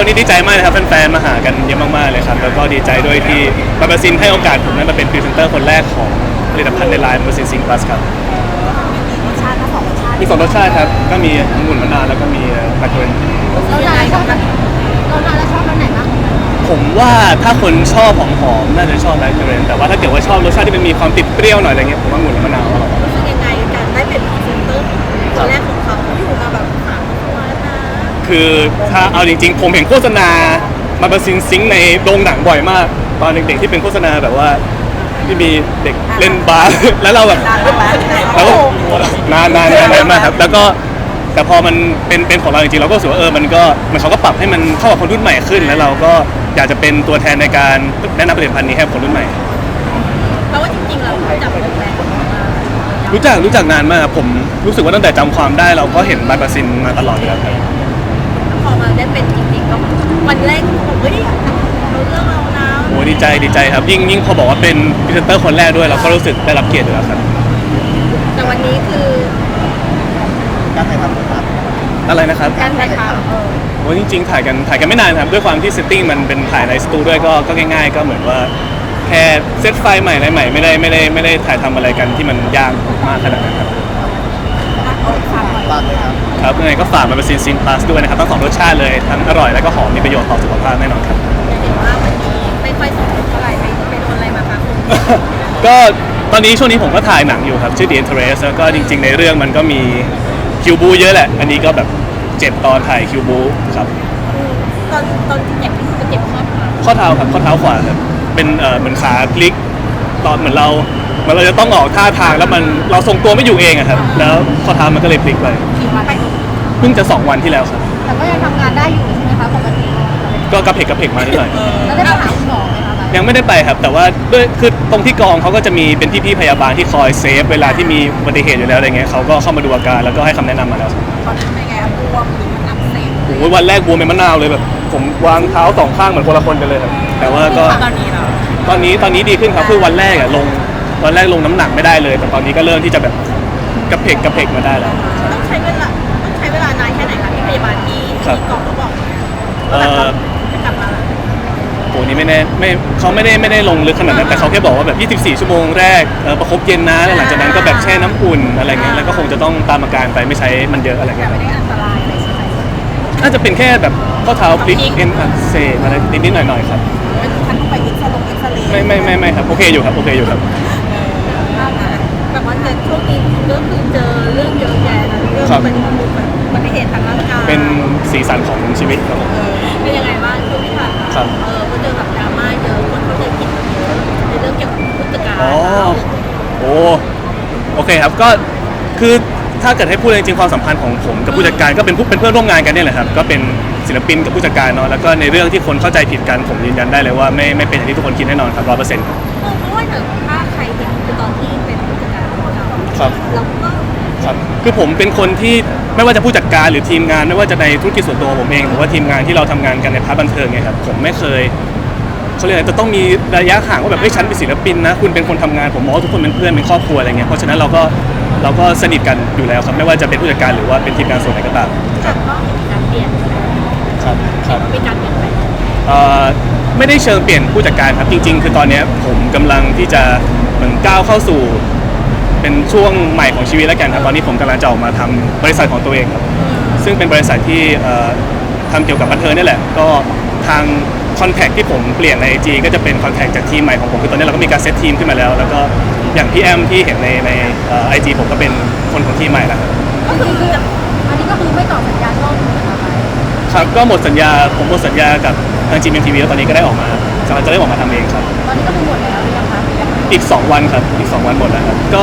วันนี้ดีใจมากนะครับแฟนๆมาหากันเยอะมากๆเลยครับแล้วก็ดีใจด้วยที่บาบาซินให้โอกาสผมนั้นมาเป็นพรีเซนเตอร์คนแรกของผลิตภัณฑ์ในไลน์บาบาซินซิงพลัสครับรสชาติทั้งสองรสชาติมีสองรสชาติครับก็มีองุ่นมะนาวแล้วก็มีแบล็คเบอร์รี่เราทานชอบเราทานแล้วชอบรสไหนบ้างผมว่าถ้าคนชอบหอมๆน่าจะชอบแบล็คเบอร์รี่แต่ว่าถ้าเกิดว่าชอบรสชาติที่มันมีความติดเปรี้ยวหน่อยอะไรเงี้ยผมว่าองุ่นและมะ คือถ้าเอาจริง ๆ ผมเห็นโฆษณามาบาซินซิงค์ในโรงหนังบ่อยมาก ตอนเด็กๆที่เป็นโฆษณาแบบว่าที่มีเด็กเล่นบาส แล้วเราแบบนานไหมแล้วก็นานนานนานนานมากครับ แล้วก็แต่พอมันเป็นเป็นของเราจริงๆเราก็รู้สึกว่าเออมันก็มันเขาก็ปรับให้มันเข้ากับคนรุ่นใหม่ขึ้น แล้วเราก็อยากจะเป็นตัวแทนในการแนะนำผลิตภัณฑ์นี้ให้กับคนรุ่นใหม่ แปลว่าจริงๆเราจับเป็นแบรนด์มารู้จักรู้จักนานมากครับผมรู้สึกว่าตั้งแต่จำความได้เราก็เห็นบาบาซินมาตลอดอยู่แล้วครับพอ มาได้เป็นจริงๆก็วันแรกผมเฮ้ยเราเลือกเรานะโอ้ดีใจดีใจครับ ยิ่งยิ่งพอบอกว่าเป็นพรีเซนเตอร์คนแรกด้วยเราก็รู้สึกได้รับเกียรติอยู่แล้วครับแต่วันนี้คือการถ่ายทำครับอะไรนะครับการถ่ายทำเออโอ้จริงๆถ่ายกันถ่ายกันไม่นานครับด้วยความที่เซตติ้งมันเป็นถ่ายในสตูด้วยก็ก็ง่าย ๆ ก็เหมือนว่าแค่เซตไฟล์ใหม่อะไรใหม่ไม่ได้ไม่ได้ไม่ได้ถ่ายทำอะไรกันที่มันยากมากขนาดนั้นครับเอาฝากหน่อย บ้านเลยครับ ครับยังไงก็ฝากมาเป็นซินซินพลัสด้วยนะครับทั้งสองรสชาติเลยทั้งอร่อยแล้วก็หอมมีประโยชน์ต่อสุขภาพแน่นอนครับจะเห็นว่าวันนี้ไม่ค่อยสมบูรณ์เท่าไหร่ไปไปโดนอะไรมาคะคุณก็ตอนนี้ช่วงนี้ผมก็ถ่ายหนังอยู่ครับ ชื่อ The Interest แล้วก็จริงๆ ในเรื่องมันก็มีคิวบูเยอะแหละ อันนี้ก็แบบเจ็บตอนถ่ายคิวบูครับตอนตอนที่เจ็บนี่คือเจ็บข้อเท้าข้อเท้าครับข้อเท้าขวาครับเป็นเอ่อเหมือนขาพลิก ตอนเหมือนเราเหมือนเราจะต้องออกท่าทางแล้วมันเราทรงตัวไม่อยู่เองอะครับแล้วข้อเท้ามันก็เลยพลิกไป ขี่มาไปเพิ่งจะสองวันที่แล้วครับแต่ก็ยังทำงานได้อยู่ใช่ไหมคะปกติก็กระเพกกระเพกมานิดหน่อยแล้วได้ไปหาคุณหมอไหมคะยังไม่ได้ไปครับ แต่ว่าด้วยคือตรงที่กองเขาก็จะมีเป็นพี่ๆพยาบาลที่คอยเซฟเวลาที่มีอุบัติเหตุอยู่แล้วอะไรเงี้ยเขาก็เข้ามาดูอาการแล้วก็ให้คำแนะนำมาแล้วครับตอนนั้นเป็นไงบวมหรือมันอักเสบโอ้โหวันแรกบวมเป็นมะนาวเลยแบบ ผมวางเท้าสองข้างเหมือนคนละคนกันเลยครับแต่ว่าก็ ตอนนี้เหรอตอนนี้ตอนนี้ดีขึ้นครับคือวันแรกอะลงวันแรกลงน้ำหนักไม่ได้เลย แต่ตอนนี้ก็เริ่มที่จะแบบกระเพกกระเพกมาได้แล้วต้องใช้เวลา ครับที่กองเขาบอกเอ่อ จะกลับมาโหนี่ไม่แน่ไม่เขาไม่ได้ไม่ได้ลงลึกขนาดนั้นแต่เขาแค่บอกว่าแบบ 24 ชั่วโมงแรกเอ่อประคบเย็นนะแล้วหลังจากนั้นก็แบบแช่น้ำอุ่นอะไรเงี้ยแล้วก็คงจะต้องตามอาการไปไม่ใช้มันเยอะอะไรแต่เงี้ยไม่ได้อันตรายอะไรใช่ไหมน่าจะเป็นแค่แบบข้อเท้าพลิกเอ็นอักเสบอะไรนิดๆหน่อยๆครับมันทันต้องไปเอ็กซเรย์เอ็กซเรย์ไม่ไม่ไม่ไม่ครับโอเคอยู่ครับโอเคอยู่ครับแบบว่าเจอช่วงนี้ก็คือเจอเรื่องเยอะแยะนะเรื่องครับเป็นอุบั ติเหตุทางร่างกายเป็นสีสันของชีวิตครับผม เออเป็นยังไงบ้างช่วงที่ผ่านมาครับ เออก็เจอแบบดราม่าเยอะคนเข้าใจผิดเยอะในเรื่องเกี่ยวกับผู้จัดการอ๋อเราโอ้ โอเคครับ ก็ คือถ้าเกิดให้พูดจริงๆความสัมพันธ์ของผมกับผู้จัดการก็เป็นผู้เป็นเพื่อนร่วมงานกันเนี่ยแหละครับ ก็เป็นศิลปินกับผู้จัดการเนาะ แล้วก็ในเรื่องที่คนเข้าใจผิดกันผมยืนยันได้เลยว่าไม่ไม่เป็นอย่างที่ทุกคนคิดแน่นอนครับร้อยเปอร์เซ็นต์ เออเพราะว่าเดี๋ยวถ้าใครเห็นคือตอนที่เป็นผู้จัดการของเราครับ เราก็ ครับคือผมเป็นคนที่ไม่ว่าจะผู้จัดการหรือทีมงาน ไม่ว่าจะในธุรกิจส่วนตัวผมเองหรือว่าทีมงานที่เราทำงานกันในพาร์ทบันเทิงเนี่ยครับผมไม่เคยเขาเรียกอะไรจะต้องมีระยะห่างว่าแบบเฮ้ยฉันเป็นศิลปินนะคุณเป็นคนทำงานผมมองว่าทุกคนเป็นเพื่อนเป็นครอบครัวอะไรเงี้ยเพราะฉะนั้นเราก็เราก็สนิทกันอยู่แล้วครับไม่ว่าจะเป็นผู้จัดการหรือว่าเป็นทีมงานส่วนไหนก็ตามจะต้องมีการเปลี่ยนครับครับ มีการเปลี่ยนแปลงเอ่อไม่ได้เชิงเปลี่ยนผู้จัดการครับจริง ๆ คือตอนเนี้ยผมกำลังที่จะเหมือนก้าวเข้าสู่ เป็นช่วงใหม่ของชีวิตแล้วกันครับตอนนี้ผมกำลังจะออกมาทำบริษัทของตัวเองครับซึ่งเป็นบริษัทที่เอ่อทำเกี่ยวกับบันเทิงนี่แหละ ก็ทางคอนแทคที่ผมเปลี่ยนใน IG ก็จะเป็นคอนแทคจากทีมใหม่ของผมคือตอนนี้เราก็มีการเซตทีมขึ้นมาแล้ว แล้วก็อย่างพี่แอมที่เห็นในในไอจีผมก็เป็นคนของทีมใหม่แล้วครับ ก็คือจะอันนี้ก็คือไม่ต่อสัญญาช่องนะคะครับก็หมดสัญญาผมหมดสัญญากับทางจีเอ็มทีวีแล้วตอนนี้ก็ได้ออกมากำลังจะได้ออกมาทำเองครับ ตอนนี้ก็คือหม อีก 2 วันครับอีก 2 วันหมดแล้วครับก็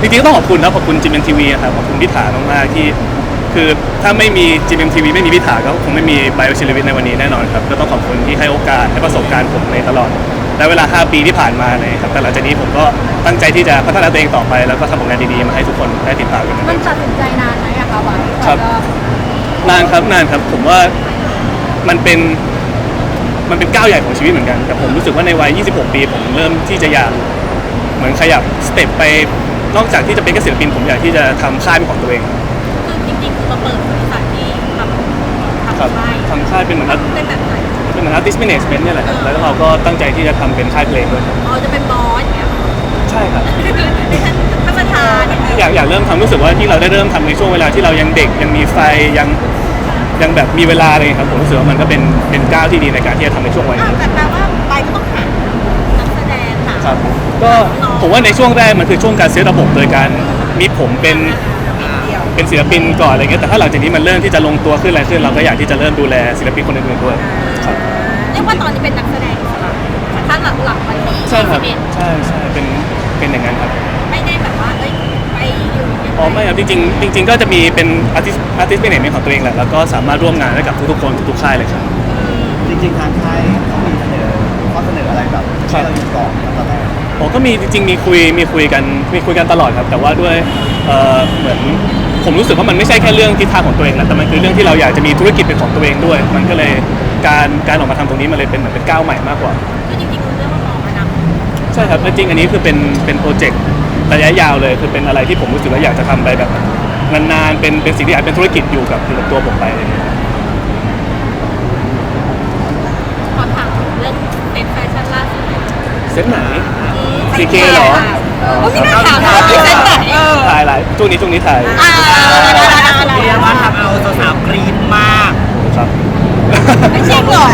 จริงๆก็ต้องขอบคุณนะขอบคุณจีเอ็มทีวีครับขอบคุณพิธามากๆที่ คือถ้าไม่มี GMMTV ไม่มีพิธาก็คงไม่มีไบโอชิลวิทในวันนี้แน่นอนครับก็ต้องขอบคุณที่ให้โอกาสให้ประสบการณ์ผมในตลอดและเวลา 5 ปีที่ผ่านมาเลยครับแต่หลังจากนี้ผมก็ตั้งใจที่จะพัฒนาตัวเองต่อไป แล้วก็ทำผลงานดีๆมาให้ทุกคนได้ติดตามกันเหมือนมัเดินมตัดสินใจนานไหมอะคะวันครับนานครับนานครับผมว่ามันเป็นมันเป็นก้าวใหญ่ของชีวิตเหมือนกัน แต่ผมรู้สึกว่าในวัย 26 ปี ผมเริ่มที่จะอยาก เหมือนขยับสเต็ปไปนอกจากที่จะเป็นแค่ศิลปินผมอยากที่จะทำค่ายเป็นของตัวเองคือจริงๆคือมาเปิดบริษัทที่ทำทำครับใช่ทำค่ายเป็นเหมือน art- เป็นแบบไหนเป็นเหมือน artist management เนี่ยแหละครับแล้วเราก็ตั้งใจที่จะทำเป็นค่ายเพลงด้วยครับอ๋อจะเป็นบอสอย่างเงี้ยใช่ครับเป็นท่านประธานอย่างเงี้ยอยากอยากเริ่มทำรู้สึกว่าที่เราได้เริ่มทำในช่วงเวลาที่เรายังเด็กยังมีไฟยังยังแบบมีเวลาอะไรอย่างเงี้ยครับผมรู้สึกว่ามันก็เป็นเป็นก้าวที่ดีในการที่จะทำในช่วงวัยอะนี้แต่แปลว่าไปก็ต้องหานักแสดงหาครับ ก็ผมว่าในช่วงแรกมันคือช่วงการเซตระบบโดยการมีผมเป็นเดียวเป็นศิลปินก่อนอะไรเงี้ยแต่ถ้าหลังจากนี้มันเริ่มที่จะลงตัวขึ้นอะไรขึ้นเราก็อยากที่จะเริ่มดูแลศิลปินคนอื่นๆด้วยครับเรียกว่าตอนนี้เป็นนักแสดงอิสระแต่ถ้าหลักๆวันที่ใช่ครับ21ใช่ใช่เป็นเป็นอย่างนั้นครับไม่ได้แบบว่าเอ้ยไปอยู่ยังงอ๋อไม่ครับจริงๆจริง ๆ ก็จะมีเป็นอาร์ติสอาร์ติสเป็นเองของตัวเองแหละแล้วก็สามารถร่วมงานได้กับทุกๆคนทุกๆค่ายเลยครับจริงๆทางค่ายเขามีเสนอข้อเสนออะไรแบบครัที่บเราอยู่ก่อนตอนแรก ผมก็มีจริงๆมีคุยมีคุยกันมีคุยกันตลอดครับ แต่ว่าด้วยเอ่อเหมือนผมรู้สึกว่ามันไม่ใช่แค่เรื่องทิศทางของตัวเองแล้วแต่มันคือเรื่องที่เราอยากจะมีธุรกิจเป็นของตัวเองด้วย มันก็เลยการการออกมาทำตรงนี้มันเลยเป็นเหมือนเป็นก้าวใหม่มากกว่า คือจริงๆเรื่องมันมองมานะใช่ครับแล้วจริงอันนี้คือเป็นเป็นโปรเจกต์ระยะยาวเลยคือเป็นอะไรที่ผมรู้สึกว่าอยากจะทำไปแบบนานๆเป็นเป็นสิ่งที่อาจเป็นธุรกิจอยู่กับอยู่กับตัวผมไปอะไรอย่างเงี้ยขอถามถึงเรื่องเป็นแฟชั่นล่าสุดเซ็ตไหน ซี CK เหรอโอ้ไม่น่าถามนะว่าเป็นเซ็ตไหนถ่ายหลายช่วงนี้ช่วงนี้ถ่ายอ่าเรียกว่าทำเอาสาวๆกรี๊ดมาก ครับ ไม่ใช่หรอ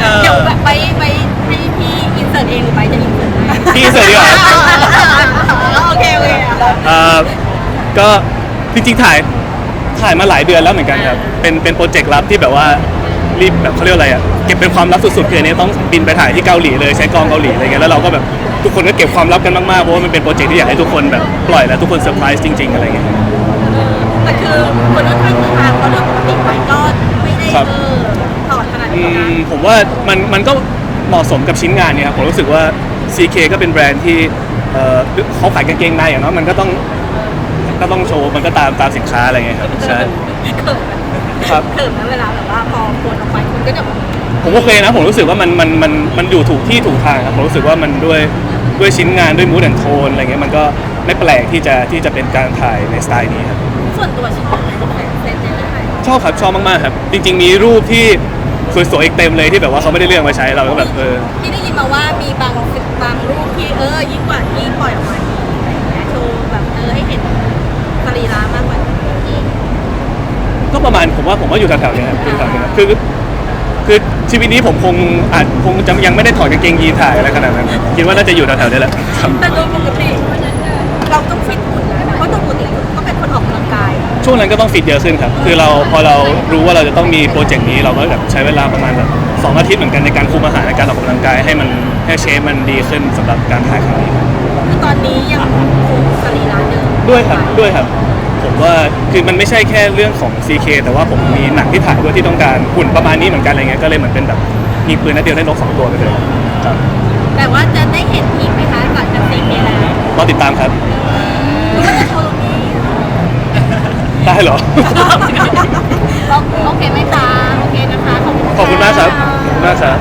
เออเดี๋ยวแบบไปไปให้พี่อินเสิร์ตเองหรือไปจะอินเสิร์ตให้พี่เสร็จดีกว่าโอเคโอเคเอ่อก็จริงๆถ่ายถ่ายมาหลายเดือนแล้วเหมือนกันครับ เป็นเป็นโปรเจกต์ลับที่แบบว่ารีบแบบเขาเรียกว่าอะไรอะเก็บเป็นความลับสุดๆคืออันนี้ต้องบินไปถ่ายที่เกาหลีเลยใช้กองเกาหลีอะไรเงี้ยแล้วเราก็แบบ ทุกคนก็เก็บความลับกันมากๆเพราะว่ามันเป็นโปรเจกต์ที่อยากให้ทุกคนแบบปล่อยแล้วทุกคนเซอร์ไพรส์จริง ๆ อะไรเงี้ย แต่คือคนค่อนข้างทางเพราะโดยปกติไปก็ไม่ได้ครับ เออถอดขนาดอืนี้นะมผมว่ามันมันก็เหมาะสมกับชิ้นงานเนี่ยครับผมรู้สึกว่า CK ก็เป็นแบรนด์ที่เอ่อเขาขายกางเกงในอย่างเนาะมันก็ต้องก็ต้องโชว์มันก็ตามตามสินค้าอะไรเงี้ยครับใช่เขินครับ เขินนะเวลาแบบว่าพอคนออกไปคุณก็จะแบบผมโอเคนะผมรู้สึกว่ามันมันมันมันอยู่ถูกที่ถูกทางครับผมรู้สึกว่ามันด้วย ด้วยชิ้นงานด้วยมูดแอนโทนอะไรเงี้ยมันก็ไม่แปลกที่จะที่จะเป็นการถ่ายในสไตล์นี้ครับส่วนตัวชอบไหมเซนเซนได้ไหมชอบครับชอบมากๆครับ จริง ๆ มีรูปที่สวยๆอีกเต็มเลยที่แบบว่าเขาไม่ได้เลือกมาใช้เราก็แบบเออที่ได้ยินมาว่ามีบางบางรูปที่เออยิ่งกว่าที่ปล่อยออกมาอีกอะไรอย่างเงี้ยโชว์แบบเออให้เห็นสรีระมากกว่านี้ก็ประมาณผมว่าผมว่าอยู่แถวๆเนี้ครับอยู่แถวๆเนี้ครับคือ คือชีวิตนี้ผมคงอาจคงจะยังไม่ได้ถอดกางเกงยีนถ่ายอะไรขนาดนั้นคิดว่าน่าจะอยู่แถวๆนี้แหละครับ แต่โดยปกติเราต้องฟิตหุ่นนะเพราะโดยปกติก็เป็นคนออกกำลังกาย ช่วงนั้นก็ต้องฟิตเยอะขึ้นครับ คือเราพอเรารู้ว่าเราจะต้องมีโปรเจกต์นี้เราก็แบบใช้เวลาประมาณแบบสองอาทิตย์เหมือนกันในการคุมอาหารในการออกกำลังกายให้มันให้เชฟมันดีขึ้นสำหรับการถ่ายครั้งนี้คือตอนนี้ยังคงสรีระเดิมด้วยครับด้วยครับ ผมว่าคือมันไม่ใช่แค่เรื่องของ CK แต่ว่าผมมีหนังที่ถ่ายด้วยที่ต้องการหุ่นประมาณนี้เหมือนกันอะไรเงี้ยก็เลยเหมือนเป็นแบบมีปืนนัดเดียวได้นกสองตัวไปเลยครับแต่ว่าจะได้เห็นอีกไหมคะหลังจากซีเคแล้วรอติดตามครับหรือว่าจะโชว์ตรงนี้ได้เหรอ โอเคไหมคะโอเคนะคะขอบคุณขอบคุณมากครับขอบคุณมากครับ